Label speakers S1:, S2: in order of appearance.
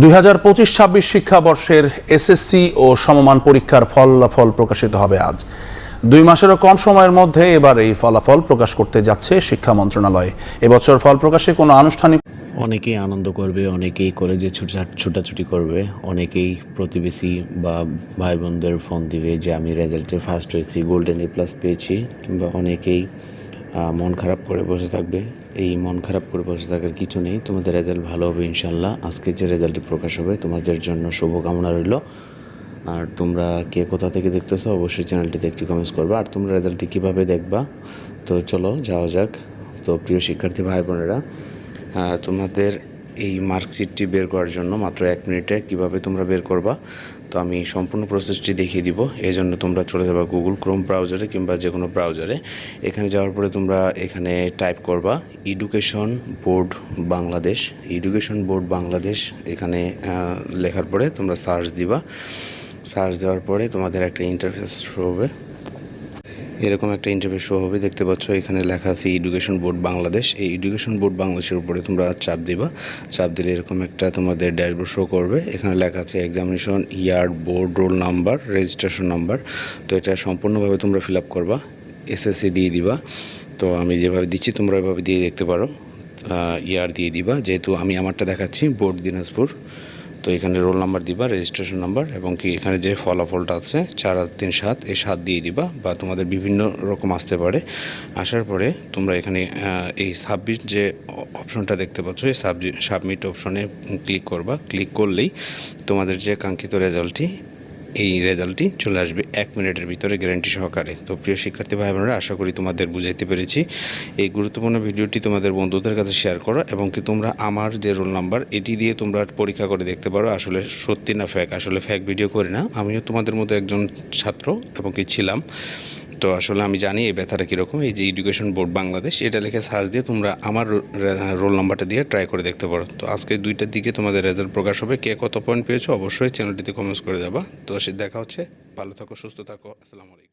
S1: দুই হাজার পঁচিশ ছাব্বিশ শিক্ষাবর্ষের এসএসসি ও সমমান পরীক্ষার ফলাফল প্রকাশিত হবে আজ। দুই মাসেরও কম সময়ের মধ্যে এবার এই ফলাফল প্রকাশ করতে যাচ্ছে শিক্ষা মন্ত্রণালয়। এবছর ফল প্রকাশে কোনো আনুষ্ঠানিক
S2: অনেকেই আনন্দ করবে, অনেকেই কলেজে ছুটা ছুটাছুটি করবে, অনেকেই প্রতিবেশী বা ভাই বোনদের ফোন দিবে যে, আমি রেজাল্টে ফার্স্ট হয়েছি গোল্ডেন এ প্লাস পেয়েছি কিংবা অনেকেই মন খারাপ করে বসে থাকবে। এই মন খারাপ করে বসে থাকার কিছু নেই। তোমাদের রেজাল্ট ভালো হবে ইনশাল্লাহ আজকে যে রেজাল্টটি প্রকাশ হবে, তোমাদের জন্য শুভকামনা রইল। আর তোমরা কে কোথা থেকে দেখতেছো, অবশ্যই চ্যানেলটিতে একটি কমেন্টস করবে। আর তোমরা রেজাল্টটি কীভাবে দেখবা, তো চলো যাওয়া যাক। তো প্রিয় শিক্ষার্থী ভাই বোনেরা তোমাদের এই মার্কশিটটি বের করার জন্য মাত্র এক মিনিটে কীভাবে তোমরা বের করবা, তো আমি সম্পূর্ণ প্রসেসটি দেখিয়ে দিব। এই জন্য তোমরা চলে যাবা গুগল ক্রোম ব্রাউজারে কিংবা যে কোনো ব্রাউজারে এখানে যাওয়ার পরে তোমরা এখানে টাইপ করবা education board Bangladesh education board Bangladesh এখানে লেখার পরে তোমরা সার্চ দিবা। সার্চ দেওয়ার পরে তোমাদের একটা ইন্টারফেস শো হবে। এরকম একটা ইন্টারভিউ শো হবে। দেখতে পাচ্ছ, এখানে লেখা আছে এডুকেশন বোর্ড বাংলাদেশ এই এডুকেশন বোর্ড বাংলাদেশের উপরে তোমরা চাপ দিবা। চাপ দিলে এরকম একটা তোমাদের ড্যাশবোর্ড শো করবে। এখানে লেখা আছে examination year board roll number registration number তো এটা সম্পূর্ণভাবে তোমরা ফিল আপ করবা এসএসসি দিয়ে দিবা। তো আমি যেভাবে দিচ্ছি, তোমরা এভাবে দিয়ে দেখতে পারো। ইয়ার দিয়ে দিবা। যেহেতু আমি আমারটা দেখাচ্ছি বোর্ড দিনাজপুর তো এখানে রোল নাম্বার দিবা রেজিস্ট্রেশন নাম্বার, এবং কি এখানে যে ফলাফলটা আছে, চার আট তিন সাত, এই সাত দিয়ে দিবা, বা তোমাদের বিভিন্ন রকম আসতে পারে। আসার পরে তোমরা এখানে এই সাবমিট যে অপশনটা দেখতে পাচ্ছ, এই সাবমিট অপশনে ক্লিক করবা। ক্লিক করলেই তোমাদের যে কাঙ্ক্ষিত রেজাল্টটি এই রেজাল্টটি চলে আসবে এক মিনিটের ভিতরে গ্যারান্টি সহকারে। তো প্রিয় শিক্ষার্থী ভাই বোনেরা আশা করি তোমাদের বুঝাইতে পেরেছি। এই গুরুত্বপূর্ণ ভিডিওটি তোমাদের বন্ধুদের কাছে শেয়ার করো এবং কি তোমরা আমার যে রোল নাম্বার, এটি দিয়ে তোমরা পরীক্ষা করে দেখতে পারো। আসলে সত্যি না ফ্যাক আসলে ফ্যাক ভিডিও করি না। আমিও তোমাদের মতো একজন ছাত্র এবং কি ছিলাম। তো আসলে আমি জানি এই ব্যথাটা কীরকম। এই যে এডুকেশন বোর্ড বাংলাদেশ এটা লিখে সার্চ দিয়ে তোমরা আমার রোল নাম্বারটা দিয়ে ট্রাই করে দেখতে পারো। তো আজকে দুইটার দিকে তোমাদের রেজাল্ট প্রকাশ হবে। কে কত পয়েন্ট পেয়েছ অবশ্যই চ্যানেলটিতে কমেন্টস করে যাবা। তো সে দেখা হচ্ছে। ভালো থাকো, সুস্থ থাকো। আসসালামু আলাইকুম।